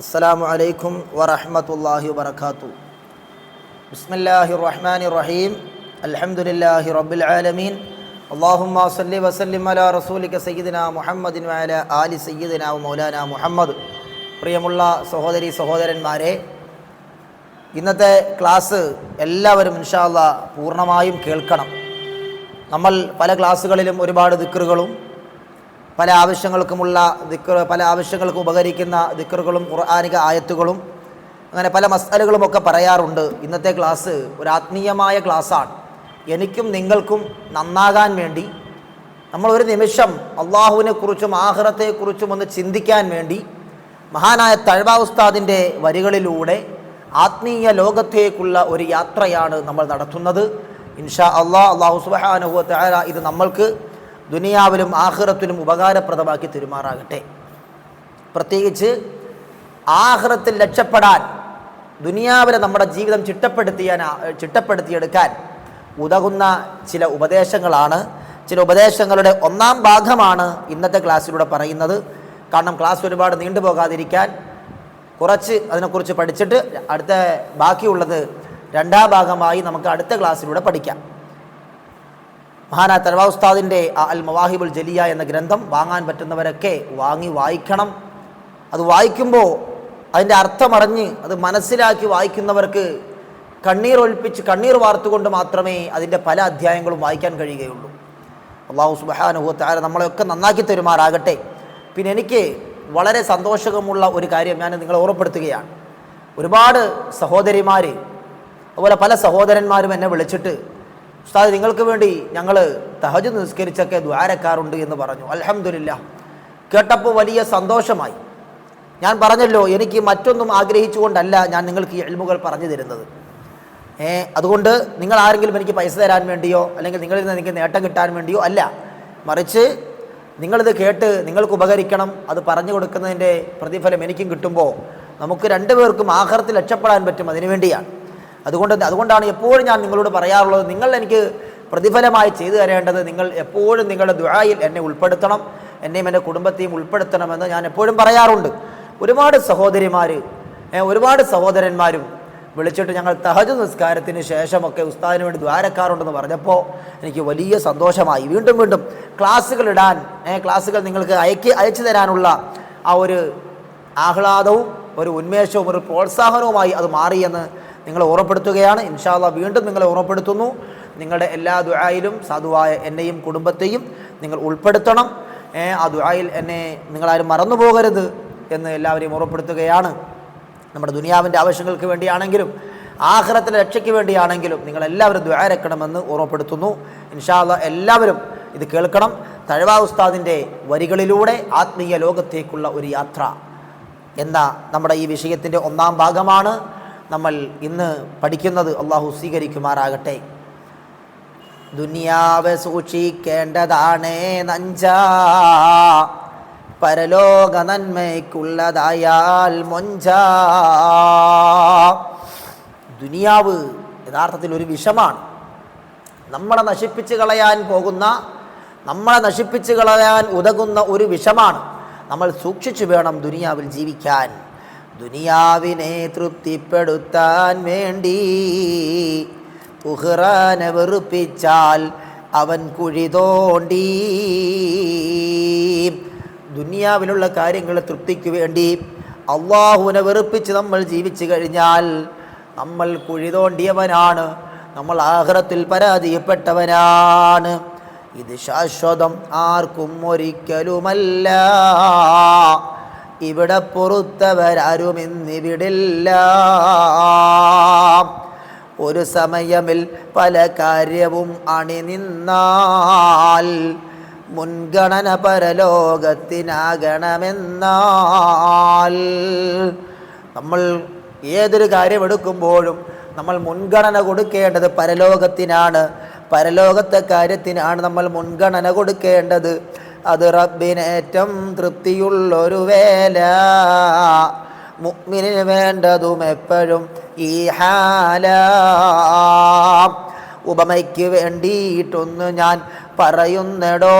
അസ്സലാമു അലൈക്കും വറഹമത്തല്ലാഹി വർക്കാത്തു ബിസ്മില്ലാഹി റഹ്മാൻ റഹീം അലഹമുല്ലാഹി റബ്ബുൽ ആലമീൻ. അള്ളാഹുമ്മ സല്ലി വസല്ലിം അല റസൂലിക സയ്യിദിന മുഹമ്മദിൻ വാല ആലി സയ്യിദിന മൗലാന മുഹമ്മദ്. പ്രിയമുള്ള സഹോദരി സഹോദരന്മാരെ ഇന്നത്തെ ക്ലാസ് എല്ലാവരും ഇൻഷാല്ല പൂർണമായും കേൾക്കണം. നമ്മൾ പല ക്ലാസ്സുകളിലും ഒരുപാട് ദിക്കറുകളും പല ആവശ്യങ്ങൾക്കുമുള്ള ദിക്കർ പല ആവശ്യങ്ങൾക്കും ഉപകരിക്കുന്ന ദിക്കറുകളും ഖുർആാനിക ആയത്തുകളും അങ്ങനെ പല മസാലകളുമൊക്കെ പറയാറുണ്ട്. ഇന്നത്തെ ക്ലാസ് ഒരു ആത്മീയമായ ക്ലാസ്സാണ്. എനിക്കും നിങ്ങൾക്കും നന്നാകാൻ വേണ്ടി നമ്മൾ ഒരു നിമിഷം അള്ളാഹുവിനെ കുറിച്ചും ആഹ്റത്തെക്കുറിച്ചും ഒന്ന് ചിന്തിക്കാൻ വേണ്ടി മഹാനായ തഴവ ഉസ്താദിന്റെ വരികളിലൂടെ ആത്മീയ ലോകത്തേക്കുള്ള ഒരു യാത്രയാണ് നമ്മൾ നടത്തുന്നത്. ഇൻഷാ അള്ളാഹ് അള്ളാഹു സുബാനുഹു തആല ഇത് നമ്മൾക്ക് ദുനിയാവിലും ആഹ്റത്തിലും ഉപകാരപ്രദമാക്കി തിരുമാറാകട്ടെ. പ്രത്യേകിച്ച് ആഹ്റത്തിൽ രക്ഷപ്പെടാൻ ദുനിയാവിലെ നമ്മുടെ ജീവിതം ചിട്ടപ്പെടുത്തിയാൻ ചിട്ടപ്പെടുത്തിയെടുക്കാൻ ഉതകുന്ന ചില ഉപദേശങ്ങളാണ്. ചില ഉപദേശങ്ങളുടെ ഒന്നാം ഭാഗമാണ് ഇന്നത്തെ ക്ലാസ്സിലൂടെ പറയുന്നത്. കാരണം ക്ലാസ് ഒരുപാട് നീണ്ടുപോകാതിരിക്കാൻ കുറച്ച് അതിനെക്കുറിച്ച് പഠിച്ചിട്ട് അടുത്ത ബാക്കിയുള്ളത് രണ്ടാം ഭാഗമായി നമുക്ക് അടുത്ത ക്ലാസ്സിലൂടെ പഠിക്കാം. മഹാനാ തലവാ ഉസ്താദിന്റെ അൽ മവാഹിബുൽ ജലിയ എന്ന ഗ്രന്ഥം വാങ്ങാൻ പറ്റുന്നവരൊക്കെ വാങ്ങി വായിക്കണം. അത് വായിക്കുമ്പോൾ അതിന്റെ അർത്ഥമറിഞ്ഞ് അത് മനസ്സിലാക്കി വായിക്കുന്നവർക്ക് കണ്ണീർ ഒഴിപ്പിച്ച് കണ്ണീർ വാർത്തുകൊണ്ട് മാത്രമേ അതിന്റെ പല അധ്യായങ്ങളും വായിക്കാൻ കഴിയുകയുള്ളൂ. അള്ളാഹു സുബാനുഭവത്താര നമ്മളെയൊക്കെ നന്നാക്കി തരുമാറാകട്ടെ. പിന്നെ എനിക്ക് വളരെ സന്തോഷകമുള്ള ഒരു കാര്യം ഞാൻ നിങ്ങളെ ഓർമ്മപ്പെടുത്തുകയാണ്. ഒരുപാട് സഹോദരിമാർ അതുപോലെ പല സഹോദരന്മാരും എന്നെ വിളിച്ചിട്ട് ഉസ്താദ് നിങ്ങൾക്ക് വേണ്ടി ഞങ്ങൾ തഹജ് നിസ്കരിച്ചൊക്കെ ദ്വാരക്കാറുണ്ട് എന്ന് പറഞ്ഞു. അലഹമില്ല കേട്ടപ്പോൾ വലിയ സന്തോഷമായി. ഞാൻ പറഞ്ഞല്ലോ എനിക്ക് മറ്റൊന്നും ആഗ്രഹിച്ചുകൊണ്ടല്ല ഞാൻ നിങ്ങൾക്ക് ഈ എൽമുകൾ പറഞ്ഞു തരുന്നത്. ഏ അതുകൊണ്ട് നിങ്ങൾ ആരെങ്കിലും എനിക്ക് പൈസ തരാൻ വേണ്ടിയോ അല്ലെങ്കിൽ നിങ്ങളിൽ നിന്ന് എനിക്ക് നേട്ടം കിട്ടാൻ വേണ്ടിയോ അല്ല. മറിച്ച് നിങ്ങളിത് കേട്ട് നിങ്ങൾക്ക് ഉപകരിക്കണം അത് പറഞ്ഞു കൊടുക്കുന്നതിന്റെ പ്രതിഫലം എനിക്കും കിട്ടുമ്പോൾ നമുക്ക് രണ്ടുപേർക്കും ആഹാരത്തിൽ രക്ഷപ്പെടാൻ പറ്റും അതിനു വേണ്ടിയാണ്. അതുകൊണ്ട് അതുകൊണ്ടാണ് എപ്പോഴും ഞാൻ നിങ്ങളോട് പറയാറുള്ളത് നിങ്ങൾ എനിക്ക് പ്രതിഫലമായി ചെയ്തു തരേണ്ടത് നിങ്ങൾ എപ്പോഴും നിങ്ങളുടെ ദുആയിൽ എന്നെ ഉൾപ്പെടുത്തണം എന്നെയും എന്റെ കുടുംബത്തെയും ഉൾപ്പെടുത്തണമെന്ന് ഞാൻ എപ്പോഴും പറയാറുണ്ട്. ഒരുപാട് സഹോദരിമാർ ഒരുപാട് സഹോദരന്മാരും വിളിച്ചിട്ട് ഞങ്ങൾ തഹജ് നിസ്കാരത്തിന് ശേഷമൊക്കെ ഉസ്താദിന് വേണ്ടി ദ്വാരക്കാറുണ്ടെന്ന് പറഞ്ഞപ്പോൾ എനിക്ക് വലിയ സന്തോഷമായി. വീണ്ടും വീണ്ടും ക്ലാസ്സുകൾ ഇടാൻ ക്ലാസ്സുകൾ നിങ്ങൾക്ക് അയക്കി അയച്ചു തരാനുള്ള ആ ഒരു ആഹ്ലാദവും ഒരു ഉന്മേഷവും ഒരു പ്രോത്സാഹനവുമായി അത് മാറിയെന്ന് നിങ്ങളെ ഓർമ്മപ്പെടുത്തുകയാണ് ഇൻഷാല്ല വീണ്ടും നിങ്ങളെ ഓർമ്മപ്പെടുത്തുന്നു നിങ്ങളുടെ എല്ലാ ദുആയിലും സാധുവായ എന്നെയും കുടുംബത്തെയും നിങ്ങൾ ഉൾപ്പെടുത്തണം. ആ ദുആയിൽ എന്നെ നിങ്ങളാരും മറന്നു പോകരുത് എന്ന് എല്ലാവരെയും ഓർമ്മപ്പെടുത്തുകയാണ് നമ്മുടെ ദുനിയാവിന്റെ ആവശ്യങ്ങൾക്ക് വേണ്ടിയാണെങ്കിലും ആഹ്റത്തിന്റെ രക്ഷയ്ക്ക് വേണ്ടിയാണെങ്കിലും നിങ്ങളെല്ലാവരും ദ്വാരക്കണമെന്ന് ഓർമ്മപ്പെടുത്തുന്നു ഇൻഷാല്ല എല്ലാവരും ഇത് കേൾക്കണം. തഴവ ഉസ്താദിന്റെ വരികളിലൂടെ ആത്മീയ ലോകത്തേക്കുള്ള ഒരു യാത്ര. എന്ന നമ്മുടെ ഈ വിഷയത്തിന്റെ ഒന്നാം ഭാഗമാണ്. നമ്മൾ ഇന്ന് പഠിക്കുന്നത് അള്ളാഹു സ്വീകരിക്കുമാറാകട്ടെ. ദുനിയാവ് സൂക്ഷിക്കേണ്ടതാണ് നഞ്ച. പരലോക നന്മയ്ക്കുള്ളതായാൽ മൊഞ്ച. ദുനിയാവ് യഥാർത്ഥത്തിൽ ഒരു വിഷമാണ്. നമ്മളെ നശിപ്പിച്ച് കളയാൻ പോകുന്ന നമ്മളെ നശിപ്പിച്ച് കളയാൻ ഉതകുന്ന ഒരു വിഷമാണ്. നമ്മൾ സൂക്ഷിച്ചു വേണം ദുനിയാവിൽ ജീവിക്കാൻ. ദുനിയാവിനെ തൃപ്തിപ്പെടുത്താൻ വേണ്ടി ഉഹ്റാനെ വെറുപ്പിച്ചാൽ അവൻ കുഴി തോണ്ടി. ദുനിയാവിലുള്ള കാര്യങ്ങളെ തൃപ്തിക്ക് വേണ്ടി അള്ളാഹുവിനെ വെറുപ്പിച്ച് നമ്മൾ ജീവിച്ചു കഴിഞ്ഞാൽ നമ്മൾ കുഴി തോണ്ടിയവനാണ്. നമ്മൾ ആഹ്റത്തിൽ പരാതിയപ്പെട്ടവനാണ് ഇത് ശാശ്വതം ആർക്കും ഒരിക്കലുമല്ല. ഇവിടെ പൊറുത്തവരാരും ഇന്നിവിടില്ല ഒരു സമയമിൽ പല കാര്യവും അണിനിന്നാൽ മുൻഗണന പരലോകത്തിനാകണമെന്നാൽ നമ്മൾ ഏതൊരു കാര്യം എടുക്കുമ്പോഴും നമ്മൾ മുൻഗണന കൊടുക്കേണ്ടത് പരലോകത്തിനാണ്. പരലോകത്തെ കാര്യത്തിനാണ് നമ്മൾ മുൻഗണന കൊടുക്കേണ്ടത്. അത് റബ്ബിനേറ്റം തൃപ്തിയുള്ളൊരു വേല. മുഗ്മിന് വേണ്ടതും എപ്പോഴും ഈ ഹാല. ഉപമയ്ക്ക് വേണ്ടിയിട്ടൊന്ന് ഞാൻ പറയുന്നടോ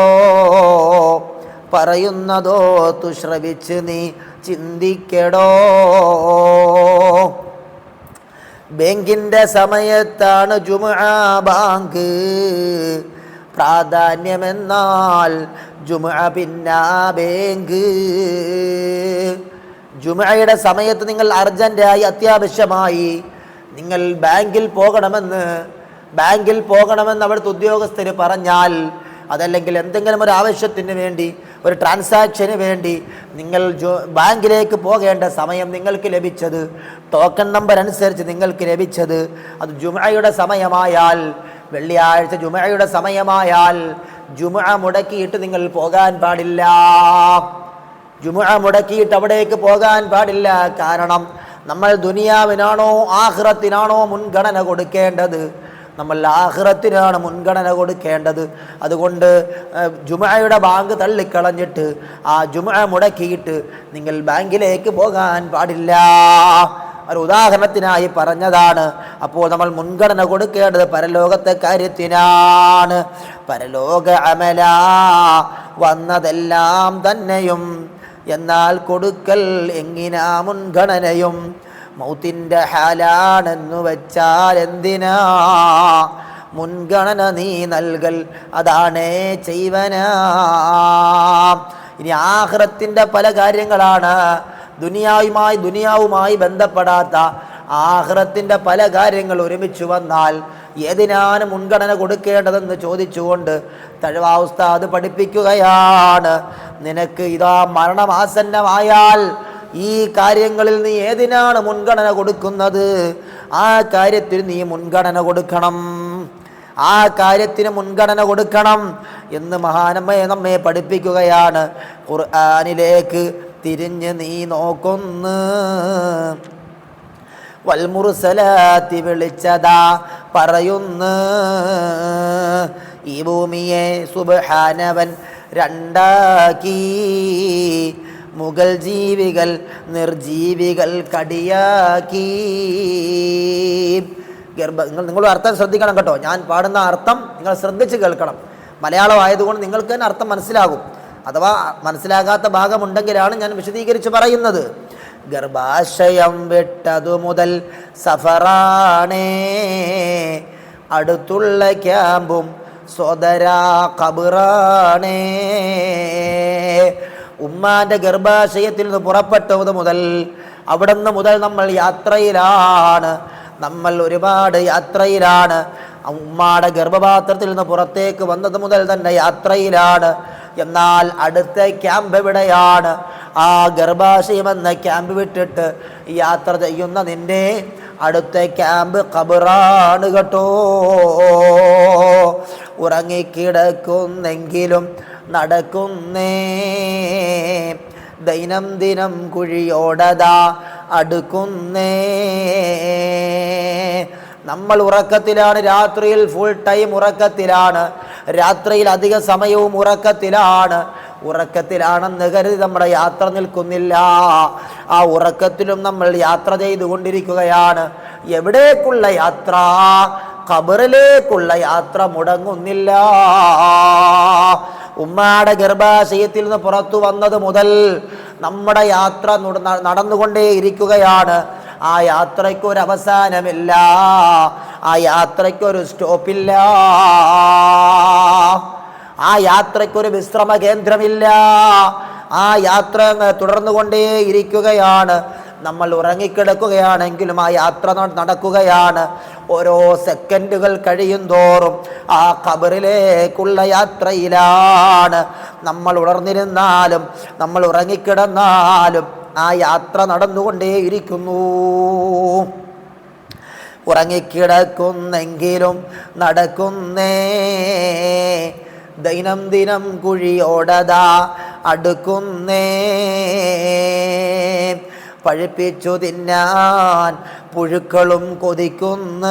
പറയുന്നതോ തുശ്രവിച്ച് നീ ചിന്തിക്കടോ. ബാങ്കിന്റെ സമയത്താണ് ജുമാ ബാങ്ക്. പ്രാധാന്യമെന്നാൽ ജുമുഅ പിന്നാബേങ്ക് ബാങ്ക്. ജുമുഅയുടെ സമയത്ത് നിങ്ങൾ അർജന്റായി അത്യാവശ്യമായി നിങ്ങൾ ബാങ്കിൽ പോകണമെന്ന് ബാങ്കിൽ പോകണമെന്ന് അവിടുത്തെ ഉദ്യോഗസ്ഥർ പറഞ്ഞാൽ അതല്ലെങ്കിൽ എന്തെങ്കിലും ഒരു ആവശ്യത്തിന് വേണ്ടി ഒരു ട്രാൻസാക്ഷന് വേണ്ടി നിങ്ങൾ ബാങ്കിലേക്ക് പോകേണ്ട സമയം നിങ്ങൾക്ക് ലഭിച്ചത് ടോക്കൺ നമ്പർ അനുസരിച്ച് നിങ്ങൾക്ക് ലഭിച്ചത് അത് ജുമയുടെ സമയമായാൽ വെള്ളിയാഴ്ച ജുമയുടെ സമയമായാൽ ജുമ മുടക്കിയിട്ട് നിങ്ങൾ പോകാൻ പാടില്ല. ജുമ മുടക്കിയിട്ട് അവിടേക്ക് പോകാൻ പാടില്ല. കാരണം നമ്മൾ ദുനിയാവിനാണോ ആഹ്റത്തിനാണോ മുൻഗണന കൊടുക്കേണ്ടത്? നമ്മൾ ആഹ്റത്തിനാണ് മുൻഗണന കൊടുക്കേണ്ടത്. അതുകൊണ്ട് ജുമയുടെ ബാങ്ക് തള്ളിക്കളഞ്ഞിട്ട് ആ ജുമ മുടക്കിയിട്ട് നിങ്ങൾ ബാങ്കിലേക്ക് പോകാൻ പാടില്ല. ഒരു ഉദാഹരണത്തിനായി പറഞ്ഞതാണ്. അപ്പോൾ നമ്മൾ മുൻഗണന കൊടുക്കേണ്ടത് പരലോകത്തെ കാര്യത്തിനാണ്. പരലോക അമല വന്നതെല്ലാം തന്നെയും. എന്നാൽ കൊടുക്കൽ എങ്ങിനാ മുൻഗണനയും? മൗത്തിന്റെ ഹാലാണെന്നു വെച്ചാൽ എന്തിനാ? മുൻഗണന നീ നൽകൽ അതാണേ ചെയ്വനാ. ഇനി ആഹ്റത്തിന്റെ പല കാര്യങ്ങളാണ്. ദുനിയാവുമായി ദുനിയാവുമായി ബന്ധപ്പെടാത്ത ആഹ്റത്തിന്റെ പല കാര്യങ്ങൾ ഒരുമിച്ച് വന്നാൽ ഏതിനാണ് മുൻഗണന കൊടുക്കേണ്ടതെന്ന് ചോദിച്ചുകൊണ്ട് തഴവാവസ്ഥ അത് പഠിപ്പിക്കുകയാണ്. നിനക്ക് ഇതാ മരണമാസന്നമായാൽ ഈ കാര്യങ്ങളിൽ നീ ഏതിനാണ് മുൻഗണന കൊടുക്കുന്നത്? ആ കാര്യത്തിന് നീ മുൻഗണന കൊടുക്കണം. ആ കാര്യത്തിന് മുൻഗണന കൊടുക്കണം എന്ന് മഹാനമ്മയെ നമ്മെ പഠിപ്പിക്കുകയാണ്. ഖുർആാനിലേക്ക് തിരിഞ്ഞ് നീ നോക്കുന്ന്. വൽമുറുസലാത്തി വിളിച്ചതാ പറയുന്നു. ഈ ഭൂമിയെ സുബഹാനവൻ രണ്ടാക്കി. മുഗൾ ജീവികൾ നിർജീവികൾ കടിയാക്കി. ഗർഭ നിങ്ങൾ നിങ്ങൾ അർത്ഥം ശ്രദ്ധിക്കണം കേട്ടോ. ഞാൻ പാടുന്ന അർത്ഥം നിങ്ങൾ ശ്രദ്ധിച്ച് കേൾക്കണം. മലയാളം ആയതുകൊണ്ട് നിങ്ങൾക്ക് തന്നെ അർത്ഥം മനസ്സിലാകും. അഥവാ മനസ്സിലാകാത്ത ഭാഗമുണ്ടെങ്കിലാണ് ഞാൻ വിശദീകരിച്ച് പറയുന്നത്. ഗർഭാശയം വിട്ടതു മുതൽ സഫറാണേ. അടുത്തുള്ള ക്യാമ്പും സ്വതരാ കബറാണേ ഉമ്മാന്റെ ഗർഭാശയത്തിൽ നിന്ന് പുറപ്പെട്ടത് മുതൽ അവിടുന്ന് മുതൽ നമ്മൾ യാത്രയിലാണ്. നമ്മൾ ഒരുപാട് യാത്രയിലാണ്. ഉമ്മാടെ ഗർഭപാത്രത്തിൽ നിന്ന് പുറത്തേക്ക് വന്നത് മുതൽ തന്നെ യാത്രയിലാണ്. എന്നാൽ അടുത്ത ക്യാമ്പ് എവിടെയാണ്? ആ ഗർഭാശയമെന്ന ക്യാമ്പ് വിട്ടിട്ട് യാത്ര ചെയ്യുന്ന നിന്റെ അടുത്ത ക്യാമ്പ് കബറാണ് കേട്ടോ. ഉറങ്ങിക്കിടക്കുന്നെങ്കിലും നടക്കുന്നേ. ദൈനംദിനം കുഴിയോടതാ അടുക്കുന്നേ. നമ്മൾ ഉറക്കത്തിലാണ് രാത്രിയിൽ ഫുൾ ടൈം ഉറക്കത്തിലാണ് രാത്രിയിൽ അധിക സമയവും ഉറക്കത്തിലാണ്. ഉറക്കത്തിലാണെന്ന് കരുതി നമ്മുടെ യാത്ര നിൽക്കുന്നില്ല. ആ ഉറക്കത്തിലും നമ്മൾ യാത്ര ചെയ്തുകൊണ്ടിരിക്കുകയാണ്. എവിടേക്കുള്ള യാത്ര? ഖബറിലേക്കുള്ള യാത്ര മുടങ്ങുന്നില്ല. ഉമ്മാടെ ഗർഭാശയത്തിൽ നിന്ന് പുറത്തു വന്നത് മുതൽ നമ്മുടെ യാത്ര നടന്നുകൊണ്ടേയിരിക്കുകയാണ്. ആ യാത്രയ്ക്ക് ഒരു അവസാനമില്ല ആ യാത്രയ്ക്ക് ഒരു സ്റ്റോപ്പില്ല. ആ യാത്രയ്ക്കൊരു വിശ്രമ കേന്ദ്രമില്ല ആ യാത്ര തുടർന്നു കൊണ്ടേയിരിക്കുകയാണ് നമ്മൾ ഉറങ്ങിക്കിടക്കുകയാണെങ്കിലും ആ യാത്ര നടക്കുകയാണ്. ഓരോ സെക്കൻഡുകൾ കഴിയും തോറും ആ ഖബറിലേക്കുള്ള യാത്രയിലാണ്. നമ്മൾ ഉണർന്നിരുന്നാലും നമ്മൾ ഉറങ്ങിക്കിടന്നാലും ആ യാത്ര നടന്നുകൊണ്ടേയിരിക്കുന്നു. ഉറങ്ങിക്കിടക്കുന്നെങ്കിലും നടക്കുന്നേ. ദൈനംദിനം കുഴിയോടതാ അടുക്കുന്നേ. പഴുപ്പിച്ചു തിന്നാൻ പുഴുക്കളും കൊതിക്കുന്ന.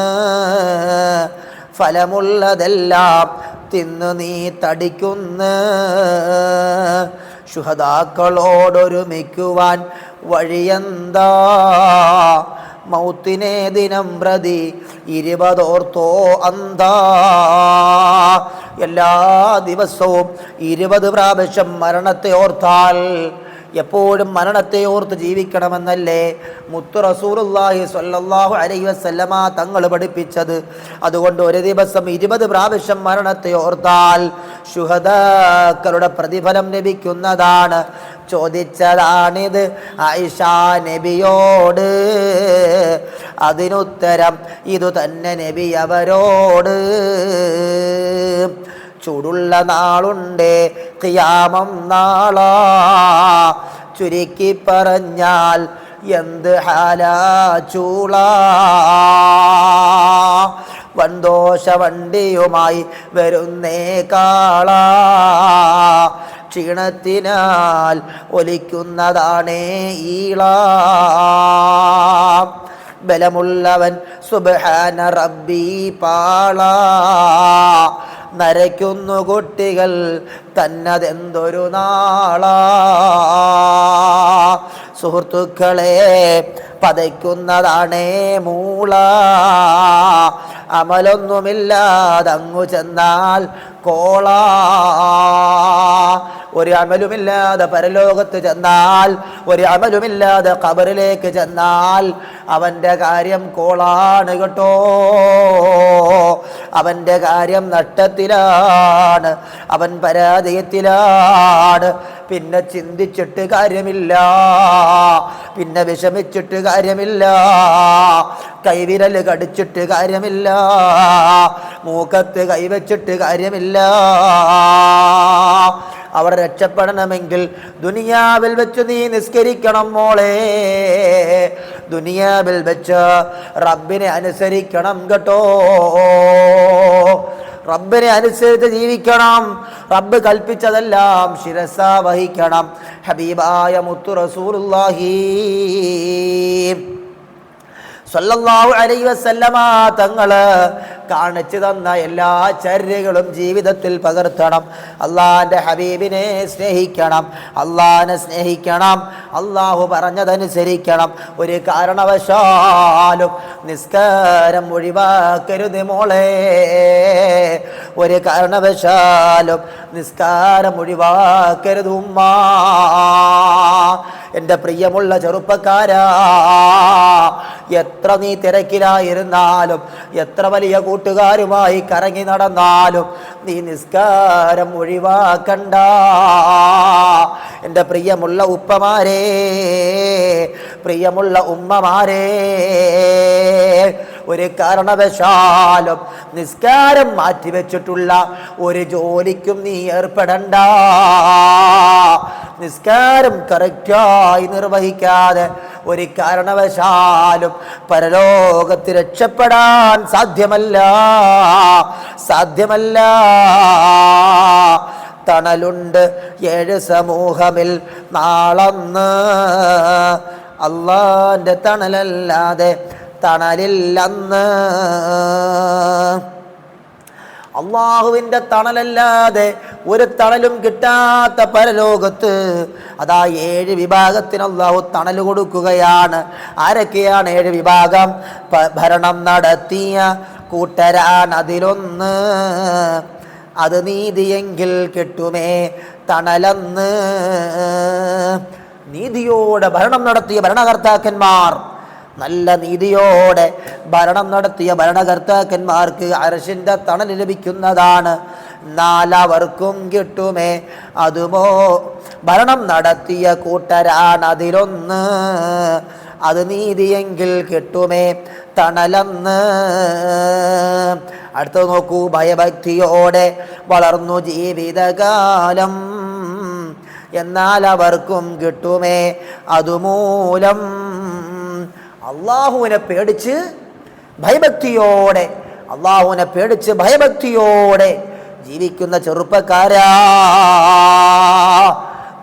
ഫലമുള്ളതെല്ലാം തിന്നു നീ തടിക്കുന്ന. ശുഹതാക്കളോടൊരുമിക്കുവാൻ വഴിയെന്താ? മൗത്തിനെ ദിനം പ്രതി ഇരുപതോർത്തോ അന്താ? എല്ലാ ദിവസവും ഇരുപത് പ്രാവശ്യം മരണത്തെ ഓർത്താൽ എപ്പോഴും മരണത്തെ ഓർത്ത് ജീവിക്കണമെന്നല്ലേ? മുത്തു റസൂറുല്ലാഹി സ്വല്ലല്ലാഹു അലൈഹി വസല്ലമ തങ്ങൾ പഠിപ്പിച്ചത്. അതുകൊണ്ട് ഒരു ദിവസം ഇരുപത് പ്രാവശ്യം മരണത്തെ ഓർത്താൽ ശുഹദാക്കളുടെ പ്രതിഫലം ലഭിക്കുന്നതാണ്. ചോദിച്ചതാണിത് ആയിഷ നബിയോട്. അതിനുത്തരം ഇതു തന്നെ നബി അവരോട്. ചൂടുള്ള നാളുണ്ട്. കിയാമം നാളാ. ചുരുക്കി പറഞ്ഞാൽ എന്ത് ഹാലാ ചൂളാ. വന്തോഷ വണ്ടിയുമായി വരുന്നേ കാള. ക്ഷീണത്തിനാൽ ഒലിക്കുന്നതാണേ ഈള. ബലമുള്ളവൻ സുബഹാന റബ്ബി പാള. നരയ്ക്കുന്നു കുട്ടികൾ തന്നതെന്തൊരു നാളാ. സുഹൃത്തുക്കളെ പതയ്ക്കുന്നതാണേ മൂള. അമലൊന്നുമില്ലാതങ്ങു ചെന്നാൽ കോള. ഒരു അമലുമില്ലാതെ പരലോകത്ത് ചെന്നാൽ ഒരു അമലുമില്ലാതെ കബറിലേക്ക് ചെന്നാൽ അവന്റെ കാര്യം കോളാണ് കേട്ടോ. അവന്റെ കാര്യം നഷ്ടത്തിലാണ് അവൻ പരാജയത്തിലാണ്. പിന്നെ ചിന്തിച്ചിട്ട് കാര്യമില്ല. പിന്നെ വിഷമിച്ചിട്ട് കാര്യമില്ല. കൈവിരൽ കടിച്ചിട്ട് കാര്യമില്ല. മൂക്കത്ത് കൈവച്ചിട്ട് കാര്യമില്ല. അവർ രക്ഷപ്പെടണമെങ്കിൽ ദുനിയാവിൽ വെച്ച് നീ നിസ്കരിക്കണം മോളെ. ദുനിയാവിൽ വെച്ച് റബ്ബിനെ അനുസരിക്കണം കേട്ടോ. റബ്ബിനെ അനുസരിച്ച് ജീവിക്കണം. റബ്ബ് കൽപ്പിച്ചതെല്ലാം ശിരസ വഹിക്കണം. ഹബീബായ മുത്തു റസൂലുള്ളാഹി. സ്വല്ലല്ലാഹു അലൈഹി വസല്ലമ തങ്ങൾ കാണിച്ചു തന്ന എല്ലാ ചര്യകളും ജീവിതത്തിൽ പകർത്തണം. അള്ളാഹിന്റെ ഹബീബിനെ സ്നേഹിക്കണം. അള്ളാഹിനെ സ്നേഹിക്കണം. അള്ളാഹു പറഞ്ഞതനുസരിക്കണം. ഒരു കാരണവശാലും നിസ്കാരം ഒഴിവാക്കരുത് മോളെ. ഒരു കാരണവശാലും നിസ്കാരം ഒഴിവാക്കരുത് ഉമ്മ. എന്റെ പ്രിയമുള്ള ചെറുപ്പക്കാരാ എത്ര നീ തിരക്കിലായിരുന്നാലും എത്ര വലിയ കൂട്ടുകാരുമായി കറങ്ങി നടന്നാലും നീ നിസ്കാരം ഒഴിവാക്കണ്ട. എന്റെ പ്രിയമുള്ള ഉപ്പമാരേ പ്രിയമുള്ള ഉമ്മമാരേ ഒരു കാരണവശാലും നിസ്കാരം മാറ്റിവെച്ചിട്ടുള്ള ഒരു ജോലിക്കും നീ ഏർപ്പെടണ്ട. നിസ്കാരം കറക്റ്റായി നിർവഹിക്കാതെ ഒരു കാരണവശാലും പരലോകത്ത് രക്ഷപ്പെടാൻ സാധ്യമല്ല. സാധ്യമല്ല. തണലുണ്ട് ഏഴ് സമൂഹമിൽ നാളന്ന്. അള്ളാന്റെ തണലല്ലാതെ തണലില്ലന്ന്. അള്ളാഹുവിന്റെ തണലല്ലാതെ ഒരു തണലും കിട്ടാത്ത പരലോകത്ത് അതാ ഏഴ് വിഭാഗത്തിന് അള്ളാഹു തണൽ കൊടുക്കുകയാണ്. ആരൊക്കെയാണ് ഏഴ് വിഭാഗം? ഭരണം നടത്തിയ കൂട്ടരാണ് അതിലൊന്ന്. അത് നീതിയെങ്കിൽ കിട്ടുമേ തണലെന്ന്. നീതിയോടെ ഭരണം നടത്തിയ ഭരണകർത്താക്കന്മാർ നല്ല നീതിയോടെ ഭരണം നടത്തിയ ഭരണകർത്താക്കന്മാർക്ക് അരശിന്റെ തണൽ ലഭിക്കുന്നതാണ്. നാലവർക്കും കിട്ടുമേ. അതുമോ ഭരണം നടത്തിയ കൂട്ടരാണ് അതിലൊന്ന്. അത് നീതിയെങ്കിൽ കിട്ടുമേ. തണലെന്ന്. അടുത്തത് നോക്കൂ ഭയഭക്തിയോടെ വളർന്നു ജീവിതകാലം. എന്നാൽ അവർക്കും കിട്ടുമേ. അതുമൂലം അള്ളാഹുവിനെ പേടിച്ച് ഭയഭക്തിയോടെ അള്ളാഹുവിനെ പേടിച്ച് ഭയഭക്തിയോടെ ജീവിക്കുന്ന ചെറുപ്പക്കാരാ.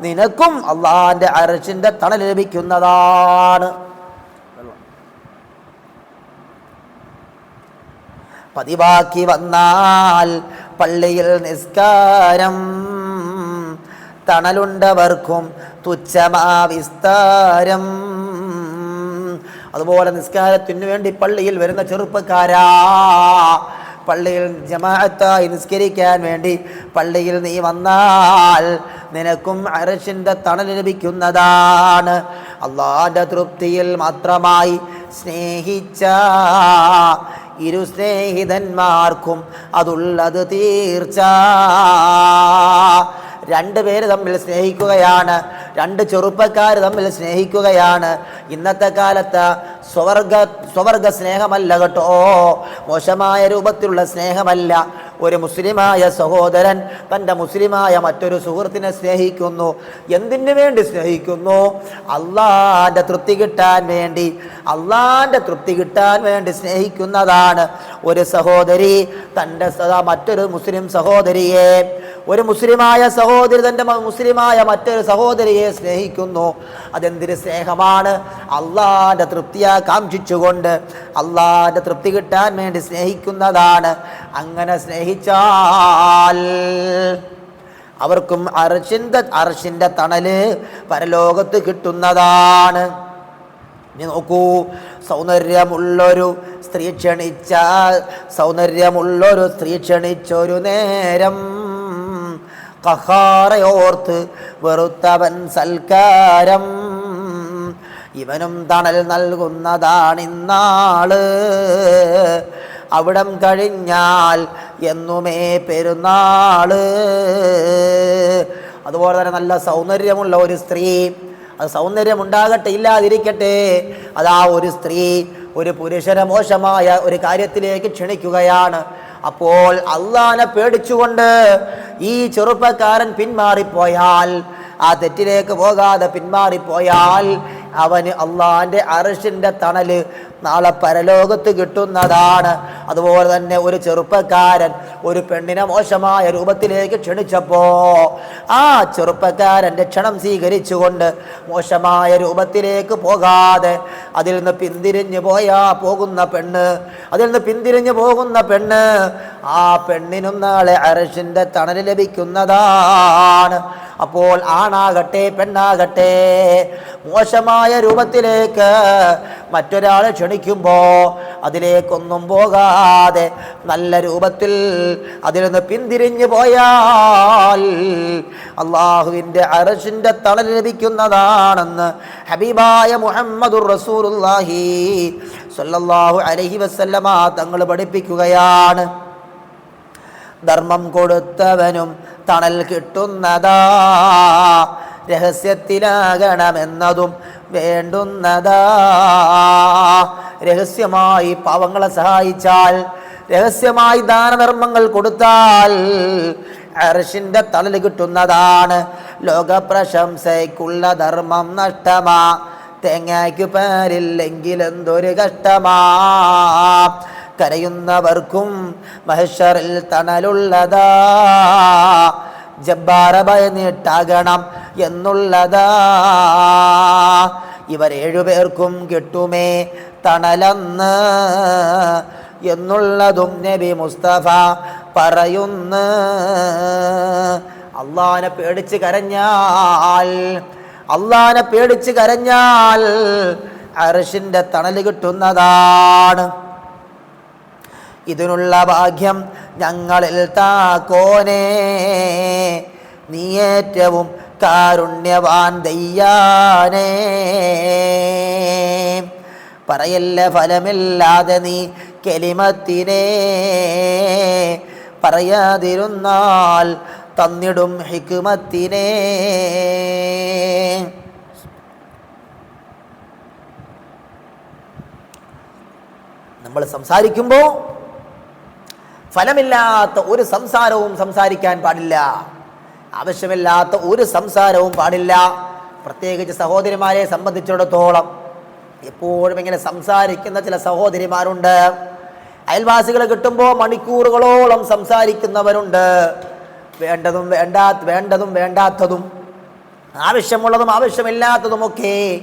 നിനക്കും അള്ളാഹിന്റെ അരച്ചിന്റെ തണൽ ലഭിക്കുന്നതാണ്. പതിവാക്കി വന്നാൽ പള്ളിയിൽ നിസ്കാരം തണലുണ്ടവർക്കും തുച്ഛമാ വിസ്താരം. അതുപോലെ നിസ്കാരത്തിന് വേണ്ടി പള്ളിയിൽ വരുന്ന ചെറുപ്പക്കാരാ. പള്ളിയിൽ ജമാഅത്തായി നിസ്കരിക്കാൻ വേണ്ടി പള്ളിയിൽ നീ വന്നാൽ നിനക്കും അരശിന്റെ തണൽ ലഭിക്കുന്നതാണ്. അള്ളാന്റെ തൃപ്തിയിൽ മാത്രമായി സ്നേഹിച്ച ഇരു സ്നേഹിതന്മാർക്കും അതുള്ളത് തീർച്ച. രണ്ട് പേര് തമ്മിൽ സ്നേഹിക്കുകയാണ്. രണ്ട് ചെറുപ്പക്കാർ തമ്മിൽ സ്നേഹിക്കുകയാണ്. ഇന്നത്തെ കാലത്ത് സ്വർഗ സ്വർഗ സ്നേഹമല്ല കേട്ടോ. മോശമായ രൂപത്തിലുള്ള സ്നേഹമല്ല. ഒരു മുസ്ലിമായ സഹോദരൻ തന്റെ മുസ്ലിമായ മറ്റൊരു സുഹൃത്തിനെ സ്നേഹിക്കുന്നു. എന്തിനു വേണ്ടി സ്നേഹിക്കുന്നു? അള്ളാന്റെ തൃപ്തി കിട്ടാൻ വേണ്ടി. അള്ളാന്റെ തൃപ്തി കിട്ടാൻ വേണ്ടി സ്നേഹിക്കുന്നതാണ് ഒരു സഹോദരി തന്റെ മറ്റൊരു മുസ്ലിം സഹോദരിയെ ഒരു മുസ്ലിമായ സഹോദരി തന്റെ മുസ്ലിമായ മറ്റൊരു സഹോദരിയെ സ്നേഹിക്കുന്നു. അതെന്തൊരു സ്നേഹമാണ്? അള്ളാന്റെ തൃപ്തിയെ കാക്ഷിച്ചുകൊണ്ട് അള്ളാന്റെ തൃപ്തി കിട്ടാൻ വേണ്ടി സ്നേഹിക്കുന്നതാണ്. അങ്ങനെ സ്നേഹിച്ചാൽ അവർക്കും അർഷിന്റെ അർഷിന്റെ തണൽ പരലോകത്ത് കിട്ടുന്നതാണ്. ഇനി നോക്കൂ സൗന്ദര്യമുള്ളൊരു സ്ത്രീ ക്ഷണിച്ച സൗന്ദര്യമുള്ളൊരു സ്ത്രീ ക്ഷണിച്ചൊരു നേരം കഹാറയോർത്ത് വെറുത്തവൻ സൽക്കാരം. ഇവനും തണൽ നൽകുന്നതാണിന്നാൾ. അവിടം കഴിഞ്ഞാൽ എന്നുമേ പെരുന്നാൾ. അതുപോലെ തന്നെ നല്ല സൗന്ദര്യമുള്ള ഒരു സ്ത്രീ. അത് സൗന്ദര്യം ഉണ്ടാകട്ടെ ഇല്ലാതിരിക്കട്ടെ അതാ ഒരു സ്ത്രീ ഒരു പുരുഷനെ മോശമായ ഒരു കാര്യത്തിലേക്ക് ക്ഷണിക്കുകയാണ്. അപ്പോൾ അള്ളാനെ പേടിച്ചുകൊണ്ട് ഈ ചെറുപ്പക്കാരൻ പിന്മാറിപ്പോയാൽ ആ തെറ്റിലേക്ക് പോകാതെ പിന്മാറിപ്പോയാൽ അവന് അള്ളാന്റെ അറിഷിന്റെ തണൽ നാളെ പരലോകത്ത് കിട്ടുന്നതാണ്. അതുപോലെ തന്നെ ഒരു ചെറുപ്പക്കാരൻ ഒരു പെണ്ണിനെ മോശമായ രൂപത്തിലേക്ക് ക്ഷണിച്ചപ്പോൾ ആ ചെറുപ്പക്കാരൻ ക്ഷണം സ്വീകരിച്ചുകൊണ്ട് മോശമായ രൂപത്തിലേക്ക് പോകാതെ അതിൽ നിന്ന് പിന്തിരിഞ്ഞു പോയാ പോകുന്ന പെണ്ണ്. അതിൽ നിന്ന് പിന്തിരിഞ്ഞു പോകുന്ന പെണ്ണ് ആ പെണ്ണിനും നാളെ അരശിന്റെ തണൽ ലഭിക്കുന്നതാണ്. അപ്പോൾ ആണാകട്ടെ പെണ്ണാകട്ടെ മോശമായ രൂപത്തിലേക്ക് മറ്റൊരാളെ ക്ഷണിക്കുമ്പോൾ അതിലേക്കൊന്നും പോകാതെ നല്ല രൂപത്തിൽ അതിൽ നിന്ന് പിന്തിരിഞ്ഞു പോയാൽ അള്ളാഹുവിന്റെ അറശിന്റെ തണൽ ലഭിക്കുന്നതാണെന്ന് ഹബീബായ മുഹമ്മദുർ റസൂലുള്ളാഹി സ്വല്ലല്ലാഹു അലഹി വസല്ലമ തങ്ങൾ പഠിപ്പിക്കുകയാണ്. ധർമ്മം കൊടുത്തവനും തണൽ കിട്ടുന്നതാ. രഹസ്യത്തിലാകണമെന്നതും വേണ്ടുന്നതാ. രഹസ്യമായി പാവങ്ങളെ സഹായിച്ചാൽ രഹസ്യമായി ദാനധർമ്മങ്ങൾ കൊടുത്താൽ അർഷിന്റെ തണൽ കിട്ടുന്നതാണ്. ലോക പ്രശംസയ്ക്കുള്ള ധർമ്മം നഷ്ടമാ. തേങ്ങയ്ക്ക് പാലില്ലെങ്കിൽ എന്തൊരു കഷ്ടമാ. കരയുന്നവർക്കും മഹഷറിൽ തണലുള്ളതാ. ജബ്ബാറ ഭയന്നിട്ടാകണം എന്നുള്ളതാ. ഇവരേഴുപേർക്കും കിട്ടുമേ തണലെന്ന് എന്നുള്ളതും നബി മുസ്തഫ പറയുന്നു. അള്ളാനെ പേടിച്ച് കരഞ്ഞാൽ അള്ളാനെ പേടിച്ച് കരഞ്ഞാൽ അർഷിന്റെ തണൽ കിട്ടുന്നതാണ്. ഇതിനുള്ള ഭാഗ്യം ഞങ്ങളിൽ താക്കോനെ. നീ ഏറ്റവും കാരുണ്യവാൻ ദയ്യാനേ പറയല്ല ഫലമില്ലാതെ നീ കെലിമത്തിനെ. പറയാതിരുന്നാൽ തന്നിടും ഹിക്കുമത്തിനെ നമ്മൾ സംസാരിക്കുമ്പോൾ ഫലമില്ലാത്ത ഒരു സംസാരവും സംസാരിക്കാൻ പാടില്ല. ആവശ്യമില്ലാത്ത ഒരു സംസാരവും പാടില്ല. പ്രത്യേകിച്ച് സഹോദരിമാരെ സംബന്ധിച്ചിടത്തോളം എപ്പോഴും ഇങ്ങനെ സംസാരിക്കുന്ന ചില സഹോദരിമാരുണ്ട്. അയൽവാസികളെ കിട്ടുമ്പോൾ മണിക്കൂറുകളോളം സംസാരിക്കുന്നവരുണ്ട്. വേണ്ടതും വേണ്ടാ വേണ്ടതും വേണ്ടാത്തതും ആവശ്യമുള്ളതും ആവശ്യമില്ലാത്തതുമൊക്കെ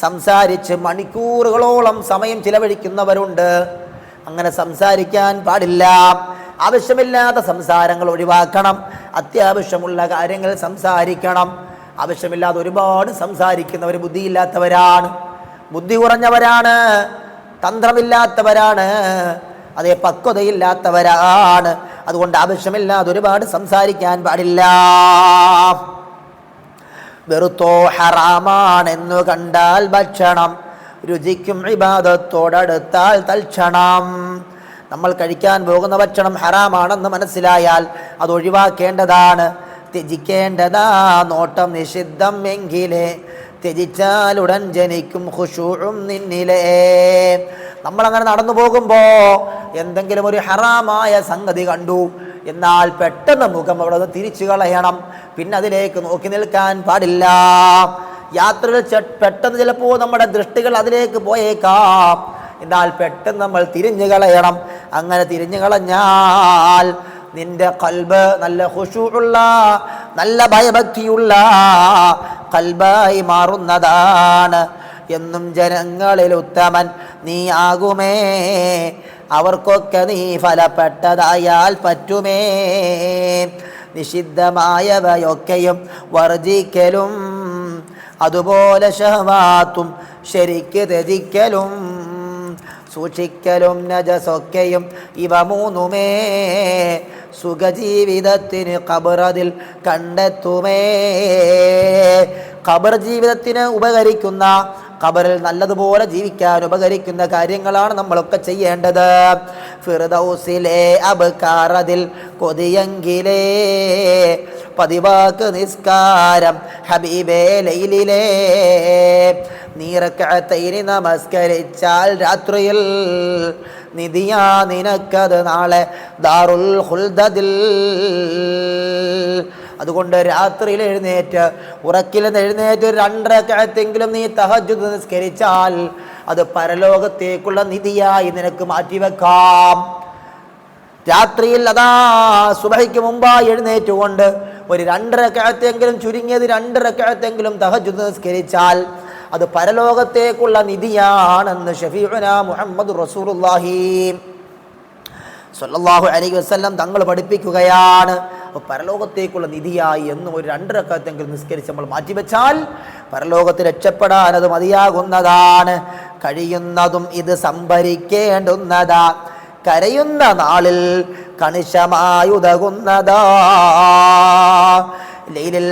സംസാരിച്ച് മണിക്കൂറുകളോളം സമയം ചിലവഴിക്കുന്നവരുണ്ട്. അങ്ങനെ സംസാരിക്കാൻ പാടില്ല. ആവശ്യമില്ലാത്ത സംസാരങ്ങൾ ഒഴിവാക്കണം. അത്യാവശ്യമുള്ള കാര്യങ്ങൾ സംസാരിക്കണം. ആവശ്യമില്ലാതെ ഒരുപാട് സംസാരിക്കുന്നവർ ബുദ്ധിയില്ലാത്തവരാണ്. ബുദ്ധി കുറഞ്ഞവരാണ്. തന്ത്രമില്ലാത്തവരാണ്. അതേ പക്വതയില്ലാത്തവരാണ്. അതുകൊണ്ട് ആവശ്യമില്ലാതെ ഒരുപാട് സംസാരിക്കാൻ പാടില്ല. വെറുത്തോ ഹറാമാണെന്നു കണ്ടാൽ ഭക്ഷണം. രുചിക്കും ഇബാദത്തോടടുത്താൽ തൽക്ഷണം. നമ്മൾ കഴിക്കാൻ പോകുന്ന ഭക്ഷണം ഹറാമാണെന്ന് മനസ്സിലായാൽ അത് ഒഴിവാക്കേണ്ടതാണ്. ത്യജിക്കേണ്ടതാ നോട്ടം നിഷിദ്ധം എങ്കിലേ. ത്യജിച്ചാൽ ഉടൻ ജനിക്കും ഹുഷൂഴും നിന്നിലേ. നമ്മളങ്ങനെ നടന്നു പോകുമ്പോൾ എന്തെങ്കിലും ഒരു ഹറാമായ സംഗതി കണ്ടു. എന്നാൽ പെട്ടെന്ന് മുഖം അവിടെ തിരിച്ചു കളയണം. പിന്നെ അതിലേക്ക് നോക്കി നിൽക്കാൻ പാടില്ല. യാത്രയിൽ ചെ- പെട്ടെന്ന് ചിലപ്പോൾ നമ്മുടെ ദൃഷ്ടികൾ അതിലേക്ക് പോയേക്കാം. എന്നാൽ പെട്ടെന്ന് നമ്മൾ തിരിഞ്ഞു കളയണം. അങ്ങനെ തിരിഞ്ഞു കളഞ്ഞാൽ നിന്റെ കൽബ് നല്ല ഖുശൂഉള്ള നല്ല ഭയഭക്തിയുള്ള കൽബായി മാറുന്നതാണ് എന്നും ജനങ്ങളിൽ ഉത്തമൻ നീ ആകുമേ. അവർക്കൊക്കെ നീ ഫലപ്പെട്ടതായാൽ പറ്റുമേ. നിഷിദ്ധമായവയൊക്കെയും വർജിക്കലും അതുപോലെ ഷഹവാത്തും ശരിക്ക് ത്യജിക്കലും സൂക്ഷിക്കലും നജസൊക്കെയും ഇവ മൂന്നുമേ. സുഖജീവിതത്തിന് കബറതിൽ കണ്ടെത്തുമേ. കബർ ജീവിതത്തിന് ഉപകരിക്കുന്ന കബറിൽ നല്ലതുപോലെ ജീവിക്കാൻ ഉപകരിക്കുന്ന കാര്യങ്ങളാണ് നമ്മളൊക്കെ ചെയ്യേണ്ടത്. ഫിർദൗസിലെ അബ്കാറതിൽ കൊതിയെങ്കിലേ പതിവാക്ക് നിസ്കാരം ഹബീബേ നമസ്കരിച്ചാൽ രാത്രിയിൽ നിധിയാ നിനക്കത് നാളെ ദാറുൽ ഹുൽദതിൽ അതുകൊണ്ട് രാത്രിയിൽ എഴുന്നേറ്റ് ഉറക്കിൽ എഴുന്നേറ്റ് രണ്ടരക്കഴത്തെങ്കിലും നീ തഹജുദ് നിസ്കരിച്ചാൽ അത് പരലോകത്തേക്കുള്ള നിധിയായി നിനക്ക് മാറ്റിവെക്കാം. രാത്രിയിൽ അതാ സുബഹിക്ക് മുമ്പായി എഴുന്നേറ്റുകൊണ്ട് ഒരു രണ്ടരക്കഴത്തെങ്കിലും ചുരുങ്ങിയത് രണ്ടരക്കഴത്തെങ്കിലും തഹജുദ് നിസ്കരിച്ചാൽ അത് പരലോകത്തേക്കുള്ള നിധിയാണെന്ന് ഷഫീഉന മുഹമ്മദ് റസൂലുള്ളാഹി സല്ലാഹു അലൈഹി വസ്ലം തങ്ങൾ പഠിപ്പിക്കുകയാണ്. പരലോകത്തേക്കുള്ള നിധിയായി എന്നും ഒരു രണ്ടരക്കത്തെങ്കിലും നിസ്കരിച്ച് നമ്മൾ മാറ്റിവെച്ചാൽ പരലോകത്ത് രക്ഷപ്പെടാൻ അത് മതിയാകുന്നതാണ്. കഴിയുന്നതും ഇത് സംഭരിക്കേണ്ടുന്നതാ. കരയുന്ന നാളിൽ കണിശമായുതകുന്നതാ.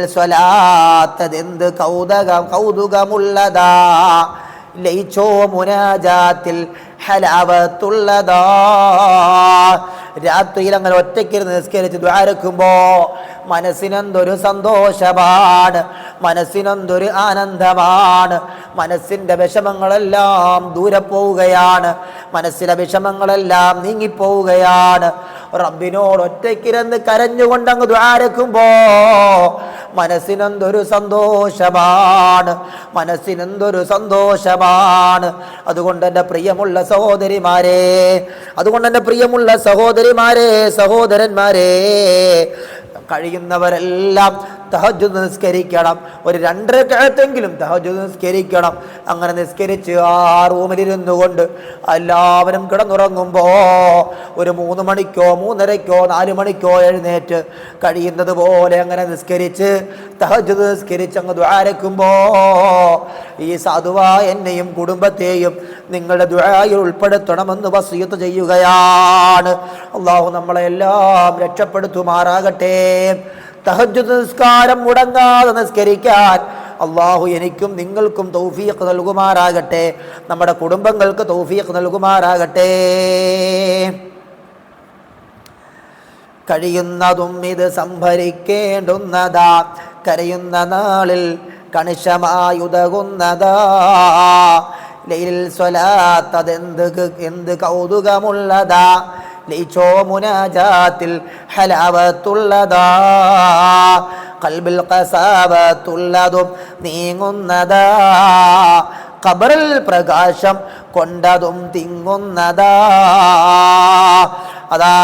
സ്വലാത്തതെന്ത് കൗതുകം കൗതുകമുള്ളതാ. ലയിച്ചോ മുനാജാത്തിൽ ഹലാവത്തുള്ളതാ. രാത്രിയിൽ അങ്ങനെ ഒറ്റയ്ക്കിരുന്ന് നിസ്കരിച്ച് ദ്വാരക്കുമ്പോ മനസ്സിനെന്തൊരു സന്തോഷമാണ് മനസ്സിനെന്തൊരു ആനന്ദമാണ്. മനസ്സിന്റെ വിഷമങ്ങളെല്ലാം ദൂരെ പോവുകയാണ്. മനസ്സിലെ വിഷമങ്ങളെല്ലാം നീങ്ങിപ്പോവുകയാണ്. റബ്ബിനോട് ഒറ്റയ്ക്കിരുന്ന് കരഞ്ഞുകൊണ്ട് അങ്ങ് ദ്വാരക്കുമ്പോ മനസ്സിനെന്തൊരു സന്തോഷമാണ് മനസ്സിനെന്തൊരു സന്തോഷമാണ്. അതുകൊണ്ട് എന്റെ പ്രിയമുള്ള സഹോദരിമാരെ അതുകൊണ്ട് എന്റെ പ്രിയമുള്ള സഹോദരിമാരെ സഹോദരന്മാരെ കഴിയുന്നവരെല്ലാം തഹജുദ് നിസ്കരിക്കണം. ഒരു രണ്ടര കാലത്തെങ്കിലും തഹജ്ജുദ് നിസ്കരിക്കണം. അങ്ങനെ നിസ്കരിച്ച് ആ റൂമിലിരുന്നു കൊണ്ട് എല്ലാവരും കിടന്നുറങ്ങുമ്പോൾ ഒരു മൂന്ന് മണിക്കോ മൂന്നരയ്ക്കോ നാല് മണിക്കോ എഴുന്നേറ്റ് കഴിയുന്നത് പോലെ അങ്ങനെ നിസ്കരിച്ച് തഹജ്ജുദ് നിസ്കരിച്ച് അങ്ങ് ദ്വാരക്കുമ്പോൾ ഈ സാധുവ എന്നെയും കുടുംബത്തെയും നിങ്ങളുടെ ദ്വായിൽ ഉൾപ്പെടുത്തണമെന്ന് വസീത്ത് ചെയ്യുകയാണ്. അള്ളാഹു നമ്മളെ എല്ലാം രക്ഷപ്പെടുത്തുമാറാകട്ടെ. തഹജുദ് നിസ്കാരം മുടങ്ങാതെ നിസ്കരിക്കാൻ അള്ളാഹു എനിക്കും നിങ്ങൾക്കും തൗഫീഖ് നൽകുമാറാകട്ടെ. നമ്മുടെ കുടുംബങ്ങൾക്ക് തൗഫീഖ് നൽകുമാറാകട്ടെ. കഴിയുന്നതും ഇത് സംഭരിക്കേണ്ടുന്നതാ കരയുന്ന നാളിൽ കണിശമായുതകുന്നതാ ലൈലിൽ സ്വലാത്തതെന്ത് എന്ത് കൗതുകമുള്ളതാ. ലയിച്ചോ മുനാജാത്തിൽ ഹലാവത്തുള്ളതാ. കൽബിൽ കസാവത്തുള്ളതും നീങ്ങുന്നതാ. ഖബറിൽ പ്രകാശം കൊണ്ടതും തിങ്ങുന്നതാ. അതാ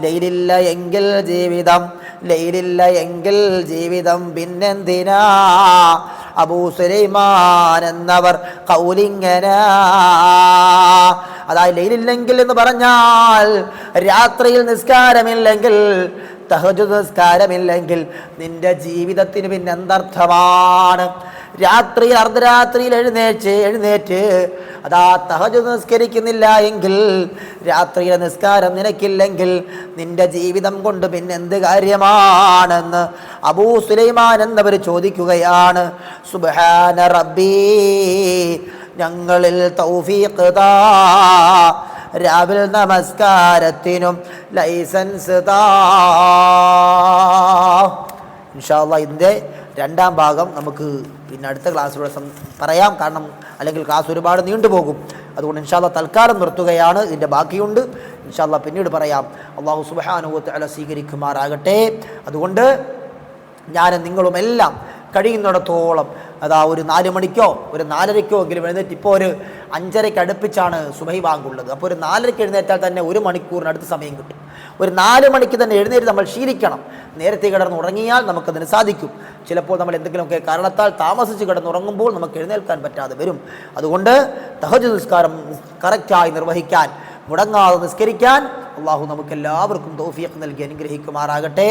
ലൈലില്ല എങ്കിൽ ജീവിതം ലൈലില്ല എങ്കിൽ ജീവിതം പിന്നെന്തിനാ? അബൂ സുലൈമാൻ എന്നവർ കൗലിങ്ങന. അതായത് ലൈലില്ലെങ്കിൽ എന്ന് പറഞ്ഞാൽ രാത്രിയിൽ നിസ്കാരമില്ലെങ്കിൽ തഹജു നിസ്കാരമില്ലെങ്കിൽ നിന്റെ ജീവിതത്തിന് പിന്നെ എന്തർത്ഥമാണ് രാത്രിയിൽ അർദ്ധരാത്രിയിൽ എഴുന്നേറ്റ് എഴുന്നേറ്റ്. അതാ തഹജ് നിസ്കരിക്കുന്നില്ല എങ്കിൽ രാത്രിയിലെ നിസ്കാരം നിനക്കില്ലെങ്കിൽ നിന്റെ ജീവിതം കൊണ്ട് പിന്നെ എന്ത് കാര്യമാണെന്ന് അബൂ സുലൈമാൻ എന്നവർ ചോദിക്കുകയാണ്. സുബാന റബ്ബീ ഞങ്ങളിൽ തൗഫീഖ് താ. രാവിലെ നമസ്കാരത്തിനും ലൈസൻസ് താ. ഇൻഷാല്ല ഇതിന്റെ രണ്ടാം ഭാഗം നമുക്ക് പിന്നെ അടുത്ത ക്ലാസ്സിലൂടെ പറയാം. കാരണം അല്ലെങ്കിൽ ക്ലാസ് ഒരുപാട് നീണ്ടുപോകും അതുകൊണ്ട് ഇൻഷാല്ല തൽക്കാലം നിർത്തുകയാണ്. ഇതിന്റെ ബാക്കിയുണ്ട്. ഇൻഷാല്ല പിന്നീട് പറയാം. അള്ളാഹു സുബാനുഭവത്തെ അല സ്വീകരിക്കുമാറാകട്ടെ. അതുകൊണ്ട് ഞാനും നിങ്ങളുമെല്ലാം കഴിയുന്നിടത്തോളം അതാ ഒരു നാല് മണിക്കോ ഒരു നാലരയ്ക്കോ എങ്കിലും എഴുന്നേറ്റ് ഇപ്പോൾ ഒരു അഞ്ചരയ്ക്ക് അടുപ്പിച്ചാണ് സുബൈ ബാങ്കുള്ളത് അപ്പോൾ ഒരു നാലരയ്ക്ക് എഴുന്നേറ്റാൽ തന്നെ ഒരു മണിക്കൂറിനടുത്ത് സമയം കിട്ടും. ഒരു നാല് മണിക്ക് തന്നെ എഴുന്നേറ്റ് നമ്മൾ ശീലിക്കണം. നേരത്തെ കിടന്ന് ഉറങ്ങിയാൽ നമുക്കതിന് സാധിക്കും. ചിലപ്പോൾ നമ്മൾ എന്തെങ്കിലുമൊക്കെ കാരണത്താൽ താമസിച്ച് കിടന്നുറങ്ങുമ്പോൾ നമുക്ക് എഴുന്നേൽക്കാൻ പറ്റാതെ വരും. അതുകൊണ്ട് തഹജ് നിസ്കാരം കറക്റ്റായി നിർവഹിക്കാൻ മുടങ്ങാതെ നിസ്കരിക്കാൻ അള്ളാഹു നമുക്കെല്ലാവർക്കും തോഫിയൊക്കെ നൽകി അനുഗ്രഹിക്കുമാറാകട്ടെ.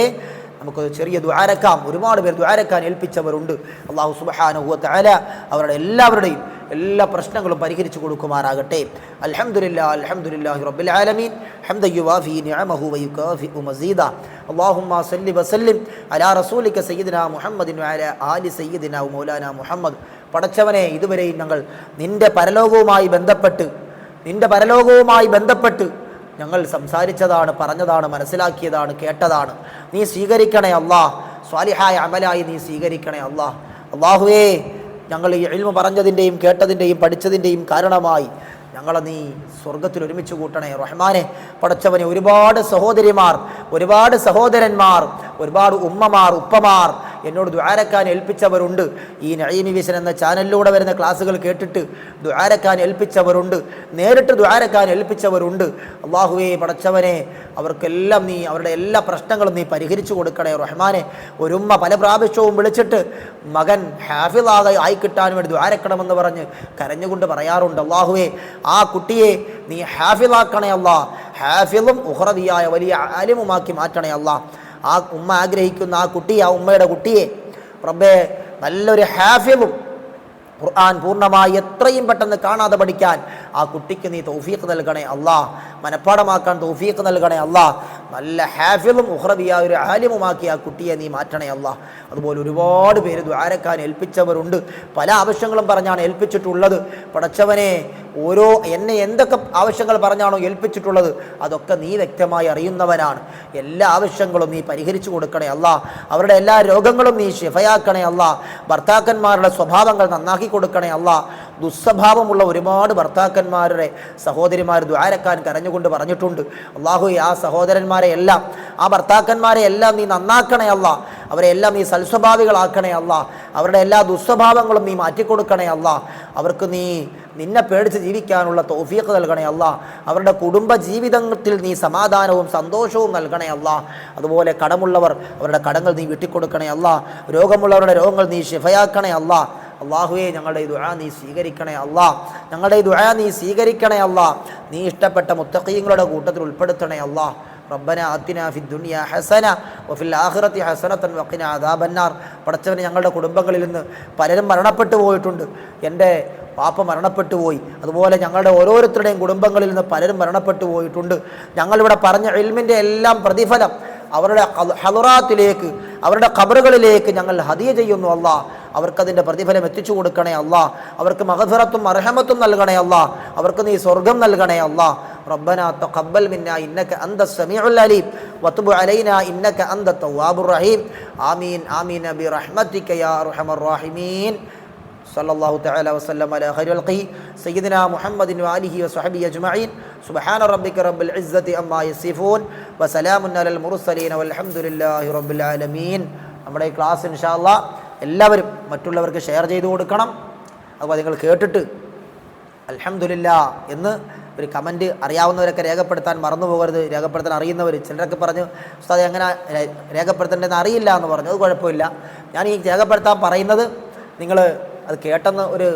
നമുക്ക് ചെറിയ ദ്വാരക്കാം ഒരുപാട് പേർ ദ്വാരക്കാൻ ഏൽപ്പിച്ചവരുണ്ട് അള്ളാഹു സുബഹാനുഭവത്തെ അല അവരുടെ എല്ലാവരുടെയും എല്ലാ പ്രശ്നങ്ങളും പരിഹരിച്ചു കൊടുക്കുമാറാകട്ടെ അൽഹംദുലില്ലാ അൽഹംദുലില്ലാഹി റബ്ബിൽ ആലമീൻ ഹംദ യുവാഫി നിഅമഹു വയുകാഫിഉ മസീദ اللهم صل وسلم على رسولك سيدنا محمد وعلى آل سيدنا ومولانا മുഹമ്മദ് പടച്ചവനെ ഇതുവരെയും ഞങ്ങൾ നിന്റെ പരലോകവുമായി ബന്ധപ്പെട്ട് നിന്റെ പരലോകവുമായി ബന്ധപ്പെട്ട് ഞങ്ങൾ സംസാരിച്ചതാണ് പറഞ്ഞതാണ് മനസ്സിലാക്കിയതാണ് കേട്ടതാണ്. നീ സ്വീകരിക്കണേ അള്ളാ സ്വാലിഹായ അമലായി നീ സ്വീകരിക്കണേ അള്ളാ അള്ളാഹുവേ ഞങ്ങൾ ഈ എൽമ പറഞ്ഞതിന്റെയും കേട്ടതിന്റെയും പഠിച്ചതിന്റെയും കാരണമായി ഞങ്ങളെ നീ സ്വർഗത്തിൽ ഒരുമിച്ച് കൂട്ടണേ. റഹ്മാനെ പടച്ചവനെ ഒരുപാട് സഹോദരിമാർ ഒരുപാട് സഹോദരന്മാർ ഒരുപാട് ഉമ്മമാർ ഉപ്പമാർ എന്നോട് ദ്വാരക്കാൻ ഏൽപ്പിച്ചവരുണ്ട്. ഈ നഴീമി വിഷൻ എന്ന ചാനലിലൂടെ വരുന്ന ക്ലാസ്സുകൾ കേട്ടിട്ട് ദ്വാരക്കാൻ ഏൽപ്പിച്ചവരുണ്ട്. നേരിട്ട് ദ്വാരക്കാൻ ഏൽപ്പിച്ചവരുണ്ട്. അള്ളാഹുവേ പടച്ചവനെ അവർക്കെല്ലാം നീ അവരുടെ എല്ലാ പ്രശ്നങ്ങളും നീ പരിഹരിച്ചു കൊടുക്കണേ. റഹ്മാനെ ഒരുമ്മ പല പ്രാവശ്യവും വിളിച്ചിട്ട് മകൻ ഹാഫിളാകെ ആയിക്കിട്ടാൻ വേണ്ടി ദ്വാരക്കണമെന്ന് പറഞ്ഞ് കരഞ്ഞുകൊണ്ട് പറയാറുണ്ട്. അള്ളാഹുവേ ആ കുട്ടിയെ നീ ഹാഫിളാക്കണേ അല്ല. ഹാഫിളും ഉഹ്റവിയായ വലിയ ആലിമുമാക്കി മാറ്റണേ അല്ല. ആ ഉമ്മ ആഗ്രഹിക്കുന്ന ആ കുട്ടി ആ ഉമ്മയുടെ കുട്ടിയെ റബ്ബേ നല്ലൊരു ഹാഫിളും ഖുർആൻ പൂർണമായി എത്രയും പെട്ടെന്ന് കാണാതെ പഠിക്കാൻ ആ കുട്ടിക്ക് നീ തൗഫീഖ് നൽകണേ അള്ളാഹ് മനഃപ്പാടമാക്കാൻ തൗഫീഖ് നൽകണേ അള്ളാഹ് നല്ല ഹാഫിളും ഉഹ്റബിയ ഒരു ആലിമുമാക്കി ആ കുട്ടിയെ നീ മാറ്റണേ അള്ളാഹ് അതുപോലെ ഒരുപാട് പേര് ദ്വാരക്കാൻ ഏൽപ്പിച്ചവരുണ്ട്. പല ആവശ്യങ്ങളും പറഞ്ഞാണ് ഏൽപ്പിച്ചിട്ടുള്ളത്. പടച്ചവനെ ഓരോ എന്നെ എന്തൊക്കെ ആവശ്യങ്ങൾ പറഞ്ഞാണോ ഏൽപ്പിച്ചിട്ടുള്ളത് അതൊക്കെ നീ വ്യക്തമായി അറിയുന്നവനാണ്. എല്ലാ ആവശ്യങ്ങളും നീ പരിഹരിച്ചു കൊടുക്കണേ അല്ല അവരുടെ എല്ലാ രോഗങ്ങളും നീ ഷിഫയാക്കണേ അല്ല ഭർത്താക്കന്മാരുടെ സ്വഭാവങ്ങൾ നന്നാക്കി കൊടുക്കണേ അല്ല ദുസ്വഭാവമുള്ള ഒരുപാട് ഭർത്താക്കന്മാരുടെ സഹോദരിമാർ ദ്വാരക്കാൻ കരഞ്ഞുകൊണ്ട് പറഞ്ഞിട്ടുണ്ട്. അള്ളാഹു ആ സഹോദരന്മാരെ എല്ലാം ആ ഭർത്താക്കന്മാരെ എല്ലാം നീ നന്നാക്കണേ അല്ല അവരെ എല്ലാം നീ സൽസ്വഭാവികളാക്കണേ അല്ല അവരുടെ എല്ലാ ദുസ്വഭാവങ്ങളും നീ മാറ്റിക്കൊടുക്കണേ അല്ല അവർക്ക് നീ നിന്നെ പേടിച്ച് ജീവിക്കാനുള്ള തോഫീക്ക് നൽകണേ അല്ല അവരുടെ കുടുംബ ജീവിതത്തിൽ നീ സമാധാനവും സന്തോഷവും നൽകണേ അല്ല അതുപോലെ കടമുള്ളവർ അവരുടെ കടങ്ങൾ നീ വിട്ടിക്കൊടുക്കണേ അല്ല രോഗമുള്ളവരുടെ രോഗങ്ങൾ നീ ശിഫയാക്കണേ അല്ല അള്ളാഹുവെ ഞങ്ങളുടെ ഈ ദുആ നീ സ്വീകരിക്കണേ അല്ല. ഞങ്ങളുടെ ഈ ദുആ നീ സ്വീകരിക്കണേ അല്ല. നീ ഇഷ്ടപ്പെട്ട മുത്തഖീങ്ങളുടെ കൂട്ടത്തിൽ ഉൾപ്പെടുത്തണേ അല്ല. റബ്ബന അത്തിന ഫി ദുനിയ ഹസന വഫിൽ ആഖിറത്തി ഹസനത്തൻ വക്കിന അദാബന്നാർ. പടച്ചവന് ഞങ്ങളുടെ കുടുംബങ്ങളിൽ നിന്ന് പലരും മരണപ്പെട്ടു പോയിട്ടുണ്ട്. എന്റെ പാപ്പ മരണപ്പെട്ടു പോയി. അതുപോലെ ഞങ്ങളുടെ ഓരോരുത്തരുടെയും കുടുംബങ്ങളിൽ നിന്ന് പലരും മരണപ്പെട്ടു പോയിട്ടുണ്ട്. ഞങ്ങളിവിടെ പറഞ്ഞ എൽമിന്റെ എല്ലാം പ്രതിഫലം അവരുടെ ഹലുറാത്തിലേക്ക് അവരുടെ ഖബറുകളിലേക്ക് ഞങ്ങൾ ഹദിയ ചെയ്യുന്നു അല്ല അവർക്കതിൻ്റെ പ്രതിഫലം എത്തിച്ചു കൊടുക്കണേ അല്ല അവർക്ക് മഹഫിറത്തും അർഹമത്തും നൽകണേ അല്ല അവർക്ക് നീ സ്വർഗം നൽകണേ അല്ല ربنا تقبل منا إنك أنت السميع العليم وتب علينا إنك أنت التواب الرحيم آمين آمين برحمتك يا أرحم الراحمين സല്ലാഹു തല വസ്ലം അല ഹരി മുഹമ്മദിൻ വാലിഹി വസ്ഹബി അജ്മീൻ സുബഹാന റബ്ബിക്ക് റബ്ബിൽ ഇസ്സത്തി അമ്മ അലൽ മുറുസലീൻ അലഹമുല്ലാഹി റബ്ബിൽ ആലമീൻ. നമ്മുടെ ഈ ക്ലാസ് ഇൻഷാല്ല എല്ലാവരും മറ്റുള്ളവർക്ക് ഷെയർ ചെയ്തു കൊടുക്കണം. അതുപോലെ നിങ്ങൾ കേട്ടിട്ട് അലഹമുല്ല എന്ന് ഒരു കമന്റ് അറിയാവുന്നവരൊക്കെ രേഖപ്പെടുത്താൻ മറന്നു പോകരുത്. രേഖപ്പെടുത്താൻ അറിയുന്നവർ ചിലരൊക്കെ പറഞ്ഞു ഉസ്താദ് എങ്ങനെ രേഖപ്പെടുത്തേണ്ടതെന്ന് അറിയില്ല എന്ന് പറഞ്ഞു. അത് കുഴപ്പമില്ല. ഞാൻ ഈ രേഖപ്പെടുത്താൻ പറയുന്നത് നിങ്ങൾ അത് കേട്ടെന്ന് ഒരു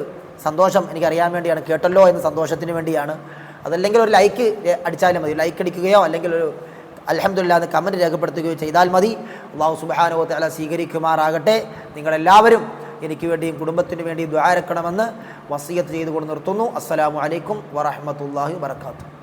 സന്തോഷം എനിക്കറിയാൻ വേണ്ടിയാണ്. കേട്ടല്ലോ എന്ന സന്തോഷത്തിന് വേണ്ടിയാണ്. അതല്ലെങ്കിൽ ഒരു ലൈക്ക് അടിച്ചാലും മതി. ലൈക്ക് അടിക്കുകയോ അല്ലെങ്കിൽ ഒരു അലഹമില്ല എന്ന് കമന്റ് രേഖപ്പെടുത്തുകയോ ചെയ്താൽ മതി. അള്ളാഹു സുബാനോ അല്ല സ്വീകരിക്കുമാറാകട്ടെ. നിങ്ങളെല്ലാവരും എനിക്ക് വേണ്ടിയും കുടുംബത്തിന് വേണ്ടിയും ദ്വാരക്കണമെന്ന് വസീയത്ത് ചെയ്തുകൊണ്ട് നിർത്തുന്നു. അസ്സലാമു അലൈക്കും വറഹമത്തല്ലാഹി വബർക്കാത്തു